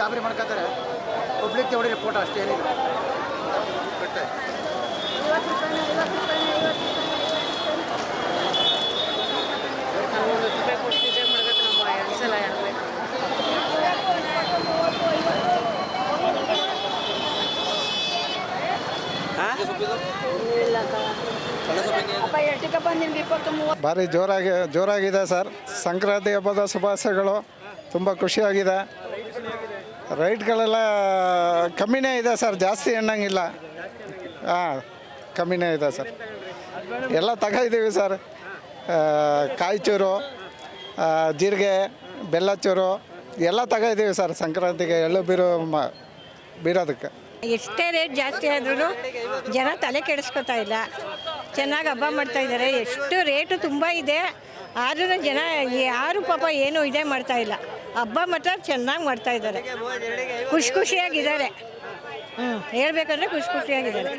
ಗಾಬರಿ ಮಾಡ್ಕೋತಾರೆ. Public ಹೊಡಿರಿ report ಅಷ್ಟೇ ಏನಿಲ್ಲ. ಭಾರಿ ಜೋರಾಗಿ ಜೋರಾಗಿದೆ ಸರ್. ಸಂಕ್ರಾಂತಿ ಹಬ್ಬದ ಶುಭಾಶಯಗಳು. ತುಂಬ ಖುಷಿಯಾಗಿದೆ. ರೈಟ್ಗಳೆಲ್ಲ ಕಮ್ಮಿನೇ ಇದೆ ಸರ್, ಜಾಸ್ತಿ ಎಣ್ಣಂಗಿಲ್ಲ. ಹಾಂ ಕಮ್ಮಿನೇ ಇದೆ ಸರ್. ಎಲ್ಲ ತಗೊಂಡಿದ್ದೀವಿ ಸರ್. ಕಾಯಿಚೂರು ಜೀರಿಗೆ ಬೆಲ್ಲ ಚೂರು ಎಲ್ಲ ತಗೊಂಡಿದ್ದೀವಿ ಸರ್ ಸಂಕ್ರಾಂತಿಗೆ ಎಳ್ಳು ಬೀರು ಮ, ಬೀರೋದಕ್ಕೆ. ಎಷ್ಟೇ ರೇಟ್ ಜಾಸ್ತಿ ಆದ್ರೂ ಜನ ತಲೆ ಕೆಡಿಸ್ಕೊತಾ ಇಲ್ಲ. ಚೆನ್ನಾಗಿ ಹಬ್ಬ ಮಾಡ್ತಾ ಇದ್ದಾರೆ. ಎಷ್ಟು ರೇಟು ತುಂಬ ಇದೆ. ಆದ್ರೂ ಜನ ಯಾರು ಪಾಪ ಏನು ಇದೇ ಮಾಡ್ತಾ ಇಲ್ಲ. ಹಬ್ಬ ಮಾತ್ರ ಚೆನ್ನಾಗಿ ಮಾಡ್ತಾ ಇದ್ದಾರೆ. ಖುಷಿ ಖುಷಿಯಾಗಿದ್ದಾರೆ. ಹ್ಞೂ ಹೇಳ್ಬೇಕಂದ್ರೆ ಖುಷಿ ಖುಷಿಯಾಗಿದ್ದಾರೆ.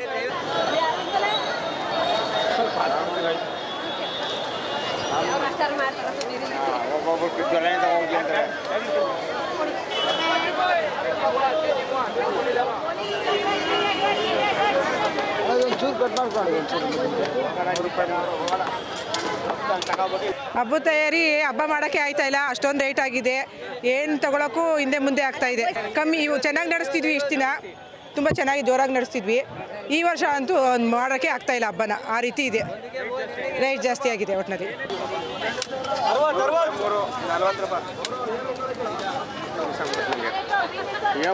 ಒಂಚೂರು ಕಟ್ ಮಾಡ್ಕೊಳ್ಳಿ. ಹಬ್ಬದ ತಯಾರಿ, ಹಬ್ಬ ಮಾಡೋಕ್ಕೆ ಆಯ್ತಾ ಇಲ್ಲ? ಅಷ್ಟೊಂದು ರೇಟ್ ಆಗಿದೆ. ಏನು ತಗೊಳಕ್ಕೂ ಹಿಂದೆ ಮುಂದೆ ಆಗ್ತಾ ಇದೆ. ಕಮ್ಮಿ, ಇವು ಚೆನ್ನಾಗಿ ನಡೆಸ್ತಿದ್ವಿ ಇಷ್ಟು ದಿನ. ತುಂಬ ಚೆನ್ನಾಗಿ ಜೋರಾಗಿ ನಡೆಸ್ತಿದ್ವಿ. ಈ ವರ್ಷ ಅಂತೂ ಮಾಡೋಕ್ಕೆ ಆಗ್ತಾ ಇಲ್ಲ ಹಬ್ಬನ. ಆ ರೀತಿ ಇದೆ. ರೇಟ್ ಜಾಸ್ತಿ ಆಗಿದೆ ಒಟ್ಟಿನಲ್ಲಿ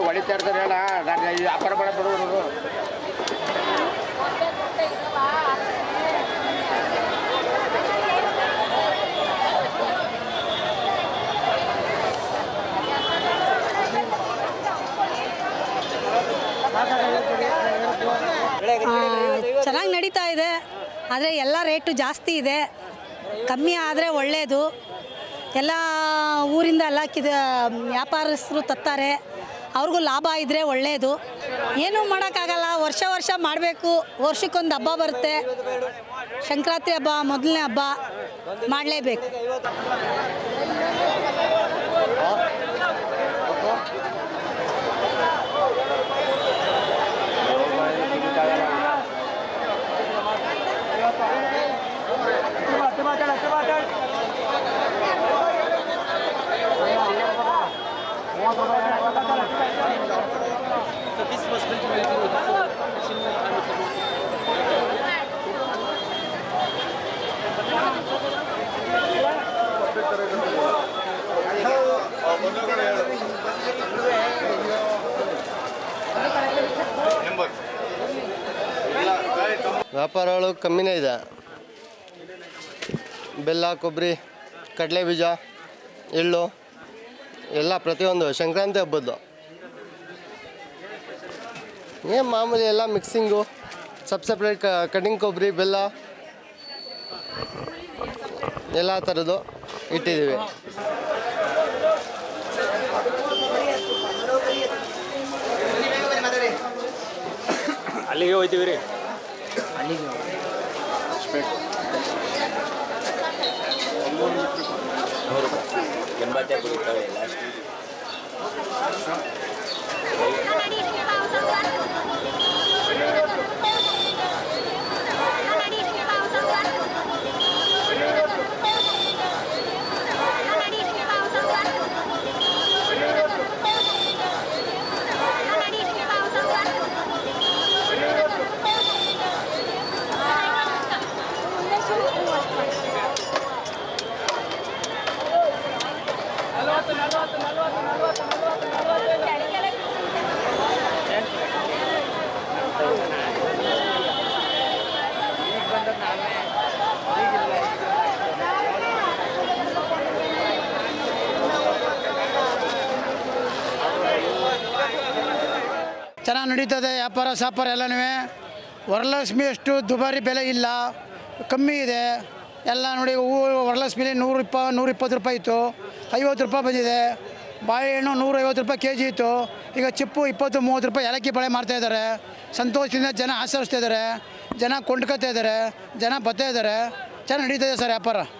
ಹೊಡಿತಾ ಇರ್ತಾರೆ ಹೇಳ ನಾನು ಈ ವ್ಯಾಪಾರ ಮಾಡೋ ಬಡವರು ಚೆನ್ನಾಗಿ ನಡೀತಾ ಇದೆ ಆದರೆ ಎಲ್ಲ ರೇಟು ಜಾಸ್ತಿ ಇದೆ. ಕಮ್ಮಿ ಆದರೆ ಒಳ್ಳೆಯದು ಎಲ್ಲ ಊರಿಂದ ಎಲ್ಲ ಕಿದ, ವ್ಯಾಪಾರಸ್ಥರು ತತ್ತಾರೆ ಅವ್ರಿಗೂ ಲಾಭ ಇದ್ದರೆ ಒಳ್ಳೆಯದು ಏನೂ ಮಾಡೋಕ್ಕಾಗಲ್ಲ. ವರ್ಷ ವರ್ಷ ಮಾಡಬೇಕು. ವರ್ಷಕ್ಕೊಂದು ಹಬ್ಬ ಬರುತ್ತೆ. ಸಂಕ್ರಾಂತಿ ಹಬ್ಬ ಮೊದಲನೇ ಹಬ್ಬ ಮಾಡಲೇಬೇಕು. ವ್ಯಾಪಾರಗಳು ಕಮ್ಮಿನೇ ಇದೆ. ಬೆಲ್ಲ, ಕೊಬ್ಬರಿ, ಕಡಲೆ ಬೀಜ, ಎಳ್ಳು, ಎಲ್ಲ ಪ್ರತಿಯೊಂದು ಸಂಕ್ರಾಂತಿ ಹಬ್ಬದ್ದು. ಏನು ಮಾಮೂಲಿ ಎಲ್ಲ ಮಿಕ್ಸಿಂಗು ಸಬ್ ಸಪ್ರೇಟ್ ಕಟಿಂಗ್ ಕೊಬ್ಬರಿ, ಬೆಲ್ಲ ಎಲ್ಲ ಥರದ್ದು ಇಟ್ಟಿದ್ದೀವಿ. ಅಲ್ಲಿಗೆ ಹೋಯ್ತೀವಿ ರೀ. ಚೆನ್ನಾಗಿ ನಡೀತದೆ, ವ್ಯಾಪಾರ, ಸಾಪಾರ ಎಲ್ಲನೂ. ವರಲಕ್ಷ್ಮಿ ಅಷ್ಟು ದುಬಾರಿ ಬೆಲೆ ಇಲ್ಲ. ಕಮ್ಮಿ ಇದೆ. ಎಲ್ಲ ನೋಡಿ, ಹೂವು ವರಲಕ್ಷ್ಮಿಲಿ ನೂರು ಇಪ್ಪ, ನೂರಿಪ್ಪತ್ತು ರೂಪಾಯಿ ಇತ್ತು. ಐವತ್ತು ರೂಪಾಯಿ ಬಂದಿದೆ. ಬಾಳೆಹಣ್ಣು ನೂರೈವತ್ತು ರೂಪಾಯಿ ಕೆ ಜಿ ಇತ್ತು. ಈಗ ಚಿಪ್ಪು ಇಪ್ಪತ್ತು, ಮೂವತ್ತು ರೂಪಾಯಿ ಏಲಕ್ಕಿ ಬಳೆ ಮಾಡ್ತಾ ಇದ್ದಾರೆ. ಸಂತೋಷದಿಂದ ಜನ ಆಚರಿಸ್ತಾ ಇದ್ದಾರೆ. ಜನ ಕೊಂಡ್ಕೊತಾ ಇದ್ದಾರೆ. ಜನ ಬರ್ತಾ ಇದ್ದಾರೆ. ಚೆನ್ನಾಗಿ ನಡೀತಾ ಇದೆ ಸರ್ ವ್ಯಾಪಾರ.